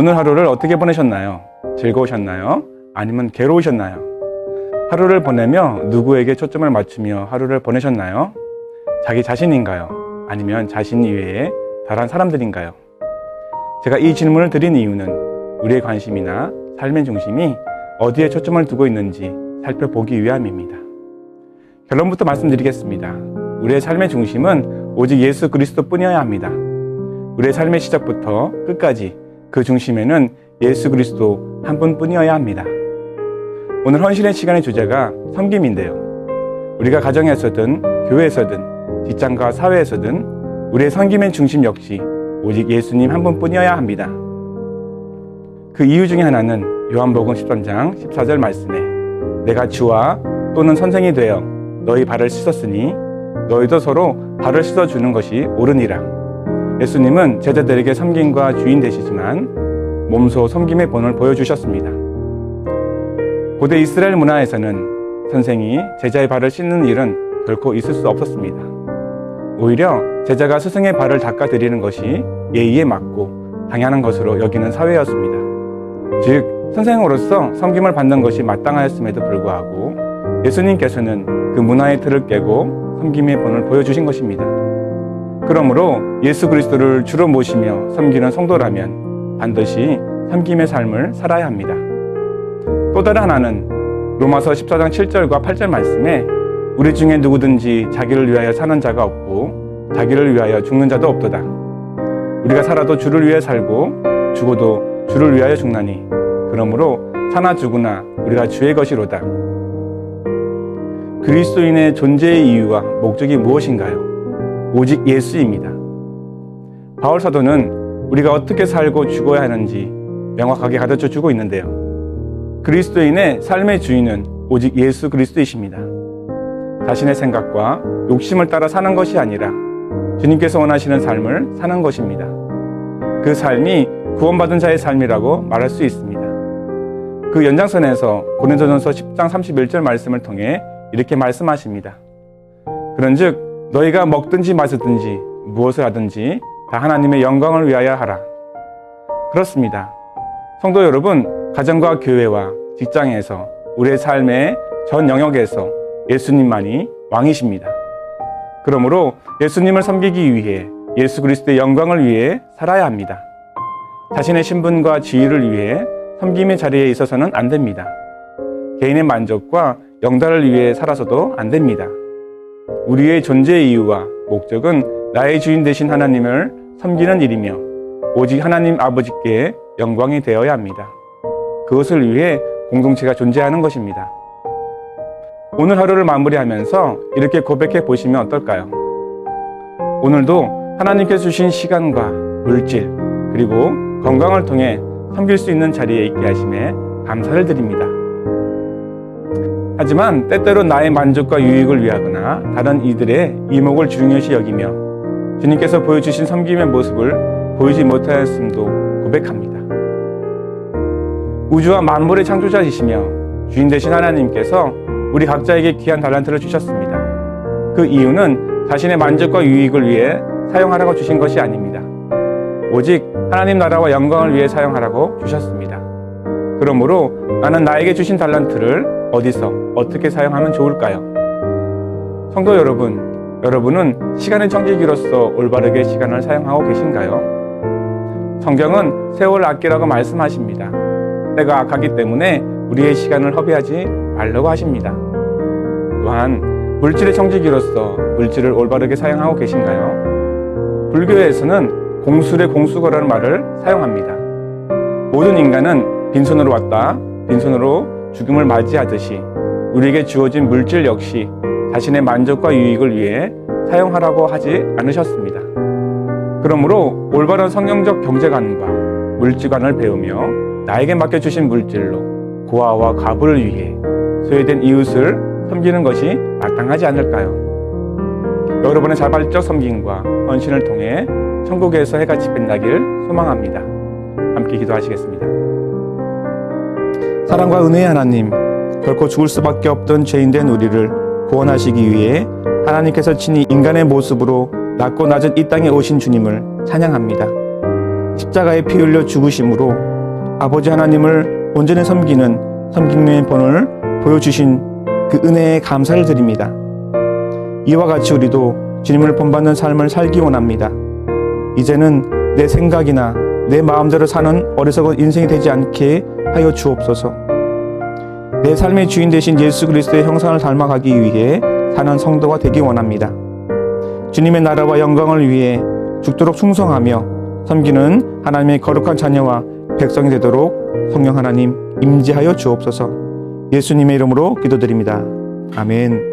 오늘 하루를 어떻게 보내셨나요? 즐거우셨나요? 아니면 괴로우셨나요? 하루를 보내며 누구에게 초점을 맞추며 하루를 보내셨나요? 자기 자신인가요? 아니면 자신 이외에 다른 사람들인가요? 제가 이 질문을 드린 이유는 우리의 관심이나 삶의 중심이 어디에 초점을 두고 있는지 살펴보기 위함입니다. 결론부터 말씀드리겠습니다. 우리의 삶의 중심은 오직 예수 그리스도 뿐이어야 합니다. 우리의 삶의 시작부터 끝까지 그 중심에는 예수 그리스도 한 분뿐이어야 합니다. 오늘 헌신의 시간의 주제가 섬김인데요. 우리가 가정에서든 교회에서든 직장과 사회에서든 우리의 섬김의 중심 역시 오직 예수님 한 분뿐이어야 합니다. 그 이유 중에 하나는 요한복음 13장 14절 말씀에 내가 주와 또는 선생이 되어 너희 발을 씻었으니 너희도 서로 발을 씻어 주는 것이 옳으니라. 예수님은 제자들에게 섬김과 주인 되시지만 몸소 섬김의 본을 보여주셨습니다. 고대 이스라엘 문화에서는 선생이 제자의 발을 씻는 일은 결코 있을 수 없었습니다. 오히려 제자가 스승의 발을 닦아드리는 것이 예의에 맞고 당연한 것으로 여기는 사회였습니다. 즉, 선생으로서 섬김을 받는 것이 마땅하였음에도 불구하고 예수님께서는 그 문화의 틀을 깨고 섬김의 본을 보여주신 것입니다. 그러므로 예수 그리스도를 주로 모시며 섬기는 성도라면 반드시 섬김의 삶을 살아야 합니다. 또 다른 하나는 로마서 14장 7절과 8절 말씀에 우리 중에 누구든지 자기를 위하여 사는 자가 없고 자기를 위하여 죽는 자도 없도다. 우리가 살아도 주를 위해 살고 죽어도 주를 위하여 죽나니 그러므로 사나 죽으나 우리가 주의 것이로다. 그리스도인의 존재의 이유와 목적이 무엇인가요? 오직 예수입니다. 바울 사도는 우리가 어떻게 살고 죽어야 하는지 명확하게 가르쳐 주고 있는데요. 그리스도인의 삶의 주인은 오직 예수 그리스도이십니다. 자신의 생각과 욕심을 따라 사는 것이 아니라 주님께서 원하시는 삶을 사는 것입니다. 그 삶이 구원받은 자의 삶이라고 말할 수 있습니다. 그 연장선에서 고린도전서 10장 31절 말씀을 통해 이렇게 말씀하십니다. 그런즉 너희가 먹든지 마시든지 무엇을 하든지 다 하나님의 영광을 위하여 하라. 그렇습니다. 성도 여러분, 가정과 교회와 직장에서 우리의 삶의 전 영역에서 예수님만이 왕이십니다. 그러므로 예수님을 섬기기 위해 예수 그리스도의 영광을 위해 살아야 합니다. 자신의 신분과 지위를 위해 섬김의 자리에 있어서는 안 됩니다. 개인의 만족과 영달을 위해 살아서도 안 됩니다. 우리의 존재의 이유와 목적은 나의 주인 되신 하나님을 섬기는 일이며 오직 하나님 아버지께 영광이 되어야 합니다. 그것을 위해 공동체가 존재하는 것입니다. 오늘 하루를 마무리하면서 이렇게 고백해 보시면 어떨까요? 오늘도 하나님께 주신 시간과 물질 그리고 건강을 통해 섬길 수 있는 자리에 있게 하심에 감사를 드립니다. 하지만 때때로 나의 만족과 유익을 위하거나 다른 이들의 이목을 중요시 여기며 주님께서 보여주신 섬김의 모습을 보이지 못하였음도 고백합니다. 우주와 만물의 창조자이시며 주인 되신 하나님께서 우리 각자에게 귀한 달란트를 주셨습니다. 그 이유는 자신의 만족과 유익을 위해 사용하라고 주신 것이 아닙니다. 오직 하나님 나라와 영광을 위해 사용하라고 주셨습니다. 그러므로 나는 나에게 주신 달란트를 어디서 어떻게 사용하면 좋을까요? 성도 여러분, 여러분은 시간의 청지기로서 올바르게 시간을 사용하고 계신가요? 성경은 세월 아끼라고 말씀하십니다. 때가 악하기 때문에 우리의 시간을 허비하지 말라고 하십니다. 또한 물질의 청지기로서 물질을 올바르게 사용하고 계신가요? 불교에서는 공술의 공수거라는 말을 사용합니다. 모든 인간은 빈손으로 왔다 빈손으로 죽음을 맞이하듯이 우리에게 주어진 물질 역시 자신의 만족과 유익을 위해 사용하라고 하지 않으셨습니다. 그러므로 올바른 성경적 경제관과 물질관을 배우며 나에게 맡겨주신 물질로 고아와 과부를 위해 소외된 이웃을 섬기는 것이 마땅하지 않을까요? 여러분의 자발적 섬김과 헌신을 통해 천국에서 해가 집힌다길 소망합니다. 함께 기도하시겠습니다. 사랑과 은혜의 하나님, 결코 죽을 수밖에 없던 죄인된 우리를 구원하시기 위해 하나님께서 친히 인간의 모습으로 낮고 낮은 이 땅에 오신 주님을 찬양합니다. 십자가에 피 흘려 죽으심으로 아버지 하나님을 온전히 섬기는 섬김의 본을 보여주신 그 은혜에 감사를 드립니다. 이와 같이 우리도 주님을 본받는 삶을 살기 원합니다. 이제는 내 생각이나 내 마음대로 사는 어리석은 인생이 되지 않게 하여 주옵소서. 내 삶의 주인 되신 예수 그리스도의 형상을 닮아가기 위해 사는 성도가 되기 원합니다. 주님의 나라와 영광을 위해 죽도록 충성하며 섬기는 하나님의 거룩한 자녀와 백성이 되도록 성령 하나님 임재하여 주옵소서. 예수님의 이름으로 기도드립니다. 아멘.